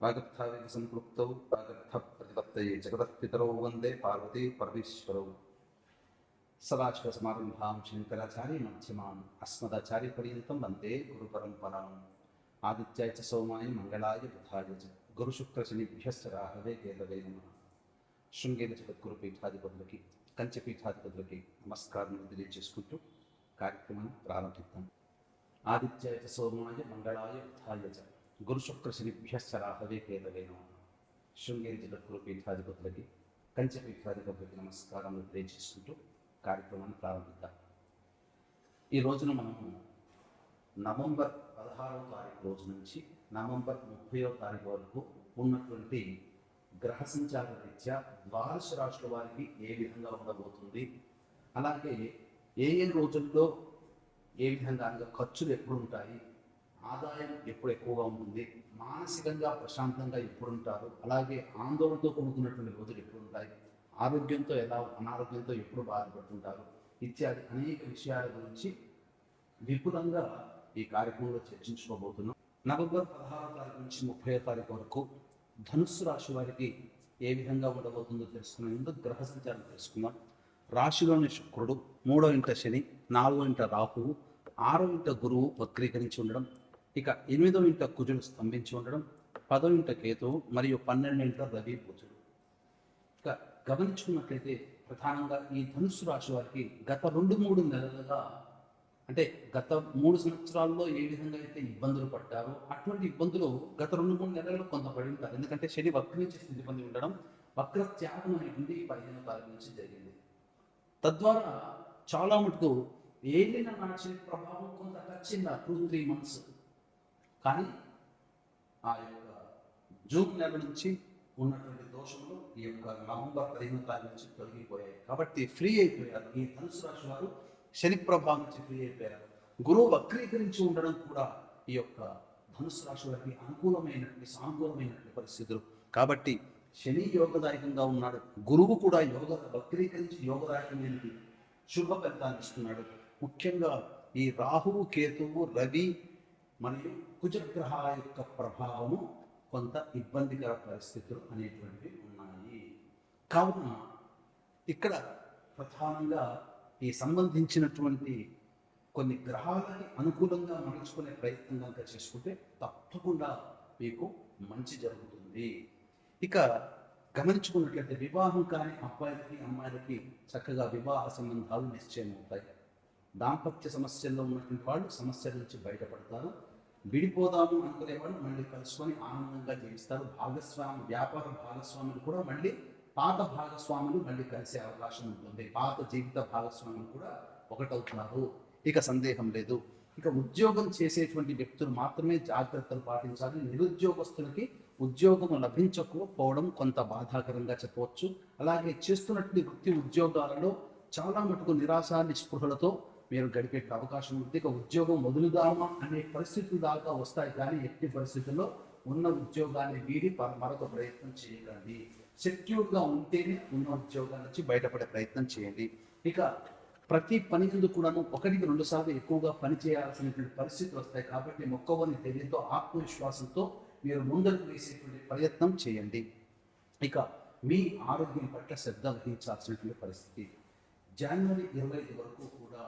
వాగర్థావేక సంపృక్తౌ వాగర్థ ప్రతిపత్తయే జగతపితరౌ వందే పార్వతీ పరమేశ్వరౌ సదాశివసమారంభాం శంకరాచార్య మధ్యమాం అస్మదాచార్య పర్యంతం వందే గురు పరంపరాం ఆదిత్యాయ చ సోమాయ మంగళాయ బుధాయ చ గురు శుక్ర శనిభ్యశ్చ రాహవే కేదవే నమ శృంగేర జగద్గురు పీఠాధిపతులకి కంచె పీఠాధిపతులకి నమస్కారం తెలియజేసుకుంటూ కార్యక్రమాన్ని ప్రారంభిద్దాం ఆదిత్యాయ చ సోమాయ మంగళాయ బుధాయ చ గురుశుక్ర శుక్ర శనిభ్యశ్చ రాహవే శృంగేరి జిల్లా పీఠాధిపతులకి కంచె పీఠాధిపతులకి నమస్కారం తెలియజేసుకుంటూ కార్యక్రమాన్ని ప్రారంభిద్దాం. ఈ రోజున మనము నవంబర్ పదహారవ తారీఖు రోజు నుంచి నవంబర్ ముప్పైవ తారీఖు వరకు ఉన్నటువంటి గ్రహ సంచార రీత్యా ద్వాదశ రాశుల వారికి ఏ విధంగా ఉండబోతుంది? అలాగే ఏ ఏ రోజుల్లో ఏ విధంగా అనగా ఖర్చులు ఎప్పుడు ఉంటాయి ఆదాయం ఎప్పుడు ఎక్కువగా ఉంటుంది మానసికంగా ప్రశాంతంగా ఎప్పుడు ఉంటారు అలాగే ఆందోళనతో కొనుక్కున్నటువంటి రోజులు ఎప్పుడు ఉంటాయి ఆరోగ్యంతో ఎలా అనారోగ్యంతో ఎప్పుడు బాధపడుతుంటారు ఇత్యాది అనేక విషయాల గురించి విపులంగా ఈ కార్యక్రమంలో చర్చించుకోబోతున్నాం. నవంబర్ పదహారు తారీఖు నుంచి ముప్పై తారీఖు వరకు ధనుస్సు రాశి వారికి ఏ విధంగా ఉండబోతుందో తెలుసుకునే ముందు గ్రహ సంచారం తెలుసుకుందాం. రాశిలోని శుక్రుడు మూడో ఇంట శని నాలుగో ఇంట రాహువు ఆరో ఇంట గురువు వక్రీకరించి ఉండడం ఇక ఎనిమిదో ఇంట కుజుడు స్తంభించి ఉండడం పదో ఇంట కేతువు మరియు పన్నెండు ఇంట రవి కుజుడు ఇక గమనించుకున్నట్లయితే ప్రధానంగా ఈ ధనుస్సు రాశి వారికి గత రెండు మూడు నెలలుగా అంటే గత మూడు సంవత్సరాల్లో ఏ విధంగా అయితే ఇబ్బందులు పడ్డారో అటువంటి ఇబ్బందులు గత రెండు మూడు నెలల్లో కొంత పడి ఉంటారు. ఎందుకంటే శని వక్రించి స్థితి పొంది ఉండడం వక్ర త్యాగం అనేటువంటి పదిహేను తారీఖు నుంచి జరిగింది. తద్వారా చాలా మటుకు ఏలిన నాచి ప్రభావం కొంత వచ్చింది టూ త్రీ మంత్స్. కానీ ఆ యొక్క జూన్ నెల నుంచి ఉన్నటువంటి దోషములు ఈ యొక్క నవంబర్ పదిహేను తారీఖు నుంచి తొలగిపోయాయి. కాబట్టి ఫ్రీ అయిపోయారు. ఈ ధనుసు రాశి వారు శని ప్రభావం నుంచి ఫ్రీ అయిపోయారు. గురువు వక్రీకరించి ఉండడం కూడా ఈ యొక్క ధనుసు రాశి వారికి అనుకూలమైనటువంటి సానుకూలమైనటువంటి పరిస్థితులు. కాబట్టి శని యోగదాయకంగా ఉన్నాడు. గురువు కూడా యోగ వక్రీకరించి యోగదాయకమైనటువంటి శుభ ఫలితాన్ని ఇస్తున్నాడు. ముఖ్యంగా ఈ రాహువు కేతువు రవి మరియు కుజగ్రహాల యొక్క ప్రభావము కొంత ఇబ్బందికర పరిస్థితులు అనేటువంటివి ఉన్నాయి. కావున ఇక్కడ ప్రధానంగా ఈ సంబంధించినటువంటి కొన్ని గ్రహాలని అనుకూలంగా మలుచుకునే ప్రయత్నం కనుక చేసుకుంటే తప్పకుండా మీకు మంచి జరుగుతుంది. ఇక గమనించుకున్నట్లయితే వివాహం కాని అబ్బాయిలకి అమ్మాయిలకి చక్కగా వివాహ సంబంధాలు నిశ్చయం అవుతాయి దాంపత్య సమస్యల్లో ఉన్నటువంటి వాళ్ళు సమస్యల నుంచి బయటపడతారు. విడిపోదాము అనుకునే వాళ్ళు మళ్ళీ కలుసుకొని ఆనందంగా జీవిస్తారు. భాగస్వామి వ్యాపార భాగస్వాములు కూడా మళ్ళీ పాత భాగస్వాములు మళ్ళీ కలిసే అవకాశం ఉంటుంది. పాత జీవిత భాగస్వాములు కూడా ఒకటవుతున్నారు. ఇక సందేహం లేదు. ఇక ఉద్యోగం చేసేటువంటి వ్యక్తులు మాత్రమే జాగ్రత్తలు పాటించాలి. నిరుద్యోగస్తులకి ఉద్యోగం లభించకపోవడం కొంత బాధాకరంగా చెప్పవచ్చు. అలాగే చేస్తున్నటువంటి వృత్తి ఉద్యోగాలలో చాలా మటుకు నిరాశ నిస్పృహలతో మీరు గడిపే అవకాశం ఉంది ఇక ఉద్యోగం వదులుదామా అనే పరిస్థితులు దాకా వస్తాయి. కానీ ఎట్టి పరిస్థితుల్లో ఉన్న ఉద్యోగాన్ని వీడి మరొక ప్రయత్నం చేయకండి సెక్యూర్గా ఉంటేనే ఉన్న ఉద్యోగాల నుంచి బయటపడే ప్రయత్నం చేయండి. ఇక ప్రతి పని ఎందు కూడాను ఒకటికి రెండు సార్లు ఎక్కువగా పని చేయాల్సినటువంటి పరిస్థితులు వస్తాయి. కాబట్టి మొక్కవని ధైర్యంతో ఆత్మవిశ్వాసంతో మీరు ముందరకు వేసేటువంటి ప్రయత్నం చేయండి. ఇక మీ ఆరోగ్యం పట్ల శ్రద్ధ వహించాల్సినటువంటి పరిస్థితి. జనవరి ఇరవై ఐదు వరకు కూడా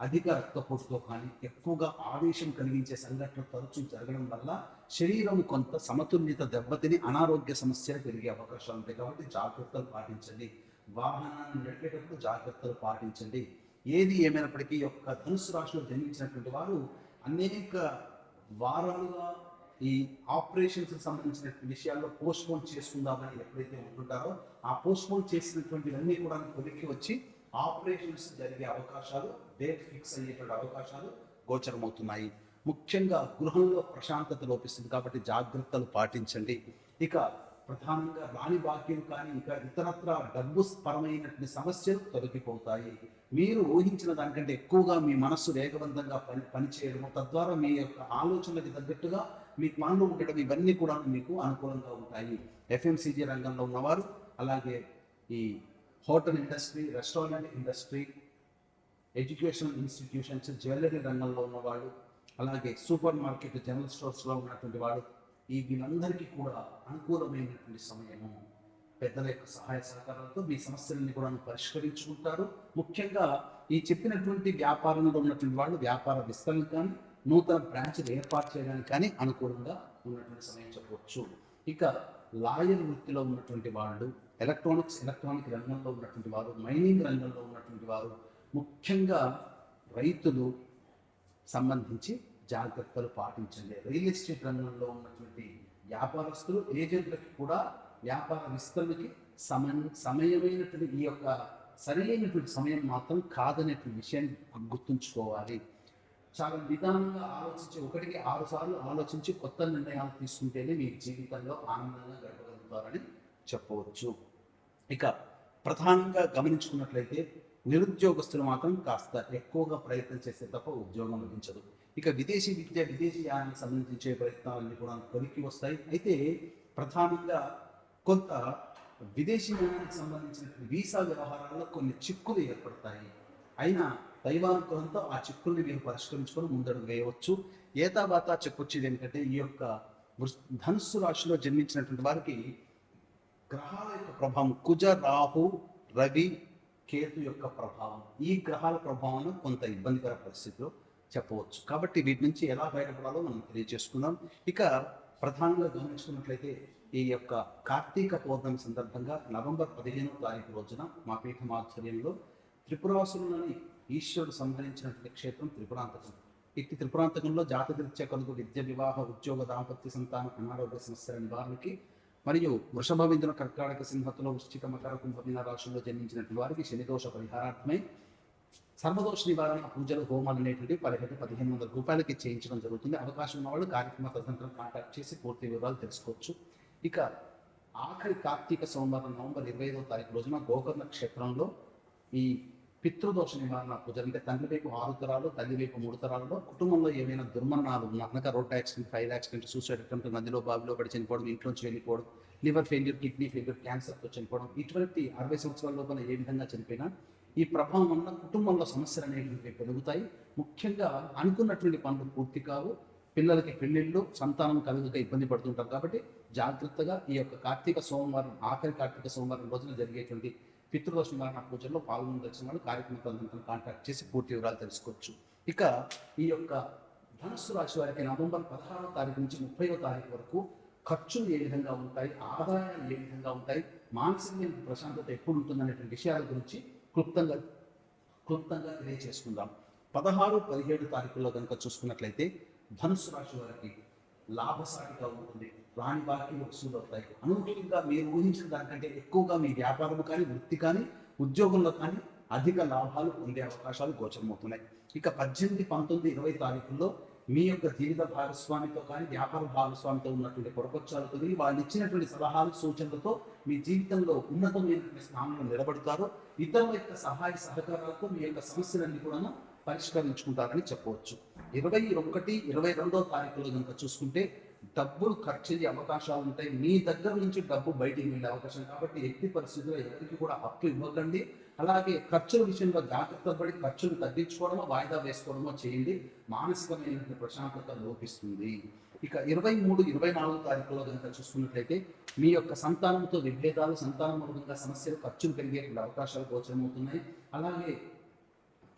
అధిక రక్తపోటుతో కానీ ఎక్కువగా ఆవేశం కలిగించే సంఘటనలు తరచూ జరగడం వల్ల శరీరం కొంత సమతుల్యత దెబ్బతిని అనారోగ్య సమస్యలు పెరిగే అవకాశాలు ఉంటాయి. కాబట్టి జాగ్రత్తలు పాటించండి. వాహనాన్ని నడిపేటప్పుడు జాగ్రత్తలు పాటించండి. ఏది ఏమైనప్పటికీ యొక్క ధనుసు రాశిలో జన్మించినటువంటి వారు అనేక వారాలుగా ఈ ఆపరేషన్స్ సంబంధించిన విషయాల్లో పోస్ట్ పోన్ చేసుకుందామని ఎప్పుడైతే ఉంటుంటారో ఆ పోస్ట్ పోన్ చేసినటువంటివన్నీ కూడా కొలిక్కి వచ్చి ఆపరేషన్స్ జరిగే అవకాశాలు డేట్ ఫిక్స్ అయ్యేటువంటి అవకాశాలు గోచరమవుతున్నాయి. ముఖ్యంగా గృహంలో ప్రశాంతత లోపిస్తుంది కాబట్టి జాగ్రత్తలు పాటించండి. ఇక ప్రధానంగా రాణి భాగ్యం కానీ ఇక ఇతరత్ర డబ్బు పరమైనటువంటి సమస్యలు తొలగిపోతాయి. మీరు ఊహించిన దానికంటే ఎక్కువగా మీ మనస్సు వేగవంతంగా పని పనిచేయడము తద్వారా మీ యొక్క ఆలోచనలకు తగ్గట్టుగా మీ పనులు ఉండడం ఇవన్నీ కూడా మీకు అనుకూలంగా ఉంటాయి. ఎఫ్ఎంసీజీ రంగంలో ఉన్నవారు అలాగే ఈ hotel industry restaurant industry educational institutions jewellery రంగంలో ఉన్నవాళ్ళు అలాగే సూపర్ మార్కెట్ జనరల్ స్టోర్స్లో ఉన్నటువంటి వాడు ఈ వీళ్ళందరికీ కూడా అనుకూలమైనటువంటి సమయము పెద్దల యొక్క సహాయ సహకారాలతో మీ సమస్యలన్నీ కూడా పరిష్కరించుకుంటారు. ముఖ్యంగా ఈ చెప్పినటువంటి వ్యాపారంలో ఉన్నటువంటి వాళ్ళు వ్యాపార విస్తరణ కానీ నూతన బ్రాంచ్లు ఏర్పాటు చేయడానికి కానీ అనుకూలంగా ఉన్నటువంటి సమయం చెప్పవచ్చు. ఇక లాయర్ వృత్తిలో ఉన్నటువంటి వాళ్ళు ఎలక్ట్రానిక్స్ ఎలక్ట్రానిక్ రంగంలో ఉన్నటువంటి వారు మైనింగ్ రంగంలో ఉన్నటువంటి వారు ముఖ్యంగా రైతులు సంబంధించి జాగ్రత్తలు పాటించండి. రియల్ ఎస్టేట్ రంగంలో ఉన్నటువంటి వ్యాపారస్తులు ఏజెంట్లకి కూడా వ్యాపార విస్తరణకి సమయం సమయమైనటువంటి ఈ యొక్క సరైనటువంటి సమయం మాత్రం కాదనేటువంటి విషయాన్ని గుర్తుంచుకోవాలి. చాలా నిదానంగా ఆలోచించి ఒకటికి ఆరు సార్లు ఆలోచించి కొత్త నిర్ణయాలు తీసుకుంటేనే మీ జీవితంలో ఆనందంగా గడపగలుగుతారని చెప్పవచ్చు. ఇక ప్రధానంగా గమనించుకున్నట్లయితే నిరుద్యోగస్తులు మాత్రం కాస్త ఎక్కువగా ప్రయత్నం చేస్తే తప్ప ఉద్యోగం లభించదు. ఇక విదేశీ విద్య విదేశీయాయానికి సంబంధించే ప్రయత్నాలన్నీ కూడా కొలిక్కి వస్తాయి. అయితే ప్రధానంగా కొంత విదేశీ యానానికి సంబంధించిన వీసా వ్యవహారాల్లో కొన్ని చిక్కులు ఏర్పడతాయి. అయినా దైవానుగ్రహంతో ఆ చిక్కుల్ని మీరు పరిష్కరించుకొని ముందడుగు వేయవచ్చు. ఏతావాత చెప్పొచ్చేది ఏంటంటే ఈ యొక్క ధనుస్సు రాశిలో జన్మించినటువంటి వారికి గ్రహాల యొక్క ప్రభావం కుజ రాహు రవి కేతు యొక్క ప్రభావం ఈ గ్రహాల ప్రభావం కొంత ఇబ్బందికర పరిస్థితిలో చెప్పవచ్చు. కాబట్టి వీటి నుంచి ఎలా బయటపడాలో మనం తెలియజేసుకుందాం. ఇక ప్రధానంగా గమనించుకున్నట్లయితే ఈ యొక్క కార్తీక పౌర్ణమి సందర్భంగా నవంబర్ పదిహేనవ తారీఖు రోజున మా పీఠం ఆధ్వర్యంలో త్రిపురాసురులని ఈశ్వరుడు సంహరించినటువంటి క్షేత్రం త్రిపురాంతకం. ఇట్టి త్రిపురాంతకంలో జాతకరీత్యా కలుగు విద్య వివాహ ఉద్యోగ దాంపత్య సంతానం అనారోగ్య సమస్యల నివారణకి మరియు వృషభ విందున కర్కాటక సింహతులో వృశ్చిక మకర కుంభమీన రాశుల్లో జన్మించినటువంటి వారికి శనిదోష పరిహారార్థమై సర్వదోష నివారణ పూజలు హోమాలు అనేటువంటి పదిహేను పదిహేను వందల రూపాయలకి చేయించడం జరుగుతుంది. అవకాశం ఉన్నవాళ్ళు కార్యక్రమ తదంతరం కాంటాక్ట్ చేసి పూర్తి వివరాలు తెలుసుకోవచ్చు. ఇక ఆఖరి కార్తీక సోమవారం నవంబర్ ఇరవై ఐదవ తారీఖు రోజున గోకర్ణ క్షేత్రంలో ఈ పితృదోష నివారణ పూజ అంటే తండ్రి వైపు ఆరు తరాలు తల్లి వైపు మూడు తరాలలో కుటుంబంలో ఏమైనా దుర్మరణాలు ఉన్నా అనగా road accident fire accident suicide attempt నదిలో బావిలో పడి చనిపోవడం ఇంట్లోంచి వెళ్ళిపోవడం లివర్ ఫెయిల్యూర్ కిడ్నీ ఫెయిల్యూర్ క్యాన్సర్తో చనిపోవడం ఇటువంటి అరవై సంవత్సరాల లోపల ఏ విధంగా చనిపోయినా ఈ ప్రభావం వల్ల కుటుంబంలో సమస్యలు అనేవి పెరుగుతాయి. ముఖ్యంగా అనుకున్నటువంటి పనులు పూర్తి కావు. పిల్లలకి పెళ్ళిళ్ళు సంతానం కలుగుక ఇబ్బంది పడుతుంటారు కాబట్టి జాగ్రత్తగా ఈ యొక్క కార్తీక సోమవారం ఆఖరి కార్తీక సోమవారం రోజున జరిగేటువంటి పితృదోషం కారణ పూజల్లో పాల్గొనదలిచిన వాళ్ళు కార్యక్రమ కాంటాక్ట్ చేసి పూర్తి వివరాలు తెలుసుకోవచ్చు. ఇక ఈ యొక్క ధనుస్సు రాశి వారికి నవంబర్ పదహారవ తారీఖు నుంచి ముప్పైవ తారీఖు వరకు ఖర్చులు ఏ విధంగా ఉంటాయి ఆదాయాలు ఏ విధంగా ఉంటాయి మానసిక ప్రశాంతత ఎప్పుడు ఉంటుందనేటువంటి విషయాల గురించి క్లుప్తంగా క్లుప్తంగా తెలియచేసుకుందాం. పదహారు పదిహేడు తారీఖుల్లో కనుక చూసుకున్నట్లయితే ధనుసు రాశి వారికి లాభసాటిగా ఉంటుంది. రాని వారికి వస్తువులు అవుతాయి అనూహ్యంగా మీరు ఊహించిన దానికంటే ఎక్కువగా మీ వ్యాపారం కానీ వృత్తి కానీ ఉద్యోగంలో కానీ అధిక లాభాలు పొందే అవకాశాలు గోచరమవుతున్నాయి. ఇక పద్దెనిమిది పంతొమ్మిది ఇరవై తారీఖుల్లో మీ యొక్క జీవిత భాగస్వామితో కానీ వ్యాపార భాగస్వామితో ఉన్నటువంటి పొరపక్షాలు తొలగి వాళ్ళు ఇచ్చినటువంటి సలహాలు సూచనలతో మీ జీవితంలో ఉన్నతమైనటువంటి స్థానంలో నిలబడతారు. ఇతరుల యొక్క సహాయ సహకారాలతో మీ యొక్క సమస్యలన్నీ కూడా పరిష్కరించుకుంటారని చెప్పవచ్చు. ఇరవై ఒకటి ఇరవై రెండో తారీఖులో కనుక చూసుకుంటే డబ్బులు ఖర్చు అయ్యే అవకాశాలు ఉంటాయి. మీ దగ్గర నుంచి డబ్బు బయటికి వెళ్ళే అవకాశం. కాబట్టి ఎట్టి పరిస్థితుల్లో ఎవరికి కూడా అప్పు ఇవ్వకండి. అలాగే ఖర్చుల విషయంలో జాగ్రత్త పడి ఖర్చులు తగ్గించుకోవడమో వాయిదా వేసుకోవడమో చేయండి. మానసికమైన ప్రశాంతత లోపిస్తుంది. ఇక ఇరవై మూడు ఇరవై నాలుగు తారీఖులో కనుక చూసుకున్నట్లయితే మీ యొక్క సంతానంతో విభేదాలు సంతానం మూలంగా సమస్యలు ఖర్చులు పెరిగే అవకాశాలు గోచరమవుతున్నాయి. అలాగే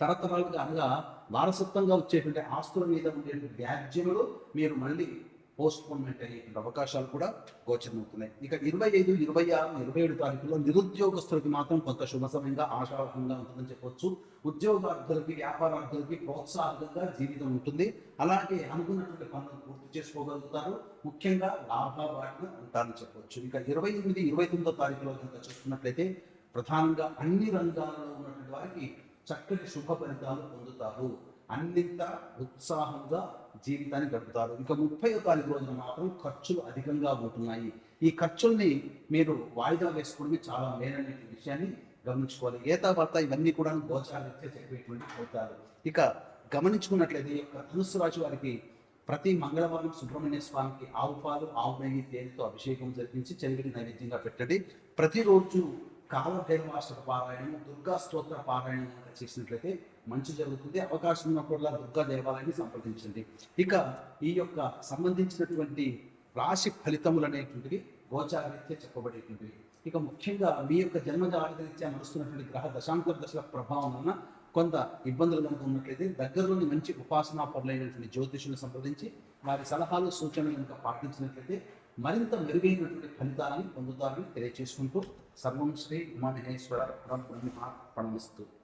తరతరాలుగా అనగా వారసత్వంగా వచ్చేటువంటి ఆస్తుల మీద ఉండే వ్యాజ్యములు మీరు మళ్ళీ పోస్ట్ పోన్మెంట్ అయ్యేటువంటి అవకాశాలు కూడా గోచరమవుతున్నాయి. ఇక ఇరవై ఐదు ఇరవై ఆరు ఇరవై ఏడు తారీఖులో నిరుద్యోగస్తులకి మాత్రం కొంత శుభ సమయంగా ఆశావహంగా ఉంటుందని చెప్పొచ్చు. ఉద్యోగార్థులకి వ్యాపారార్థులకి ప్రోత్సాహకంగా జీవితం ఉంటుంది. అలాగే అనుకున్నటువంటి పనులను పూర్తి చేసుకోగలుగుతారు. ముఖ్యంగా లాభాబాటున ఉంటారని చెప్పొచ్చు. ఇక ఇరవై ఎనిమిది ఇరవై తొమ్మిదో తారీఖులో కనుక చూసుకున్నట్లయితే ప్రధానంగా అన్ని రంగాల్లో ఉన్నటువంటి వారికి చక్కటి శుభ ఫలితాలు పొందుతారు. అన్నింత ఉత్సాహంగా జీవితాన్ని గడుపుతారు. ఇక ముప్పై తారీఖు రోజున మాత్రం ఖర్చులు అధికంగా ఉంటున్నాయి ఈ ఖర్చుల్ని మీరు వాయిదా వేసుకోవడమే చాలా మేలనే విషయాన్ని గమనించుకోవాలి. ఏతా ఇవన్నీ కూడా గోచారీత్యా చెప్పేటువంటి పోతారు ఇక గమనించుకున్నట్లయితే ఈ యొక్క ధనుసు రాశి వారికి ప్రతి మంగళవారం సుబ్రహ్మణ్య స్వామికి ఆవు పాలు ఆవు నెయ్యి తేనెతో అభిషేకం జరిపించి చెలివిడి నైవేద్యంగా పెట్టండి. ప్రతిరోజు కాలభైరవాష్టక పారాయణం దుర్గా స్తోత్ర పారాయణం చేసినట్లయితే మంచి జరుగుతుంది. అవకాశం ఉన్నప్పుడల్లా దుర్గా దేవాలయాన్ని సంప్రదించండి. ఇక ఈ యొక్క సంబంధించినటువంటి రాశి ఫలితములు అనేటువంటివి గోచారీత్యా చెప్పబడేటువంటివి. ఇక ముఖ్యంగా మీ యొక్క జన్మజాతకరీత్యా నడుస్తున్నటువంటి గ్రహ దశాంతర దశల ప్రభావం వలన కొంత ఇబ్బందులు కనుక ఉన్నట్లయితే దగ్గరలోని మంచి ఉపాసనా పరులైనటువంటి జ్యోతిషులను సంప్రదించి వారి సలహాలు సూచనలు కనుక పాటించినట్లయితే మరింత మెరుగైనటువంటి ఫలితాలను పొందుతారని తెలియజేసుకుంటూ సర్వం శ్రీ ఉమామహేశ్వర పరబ్రహ్మ ప్రణమిస్తూ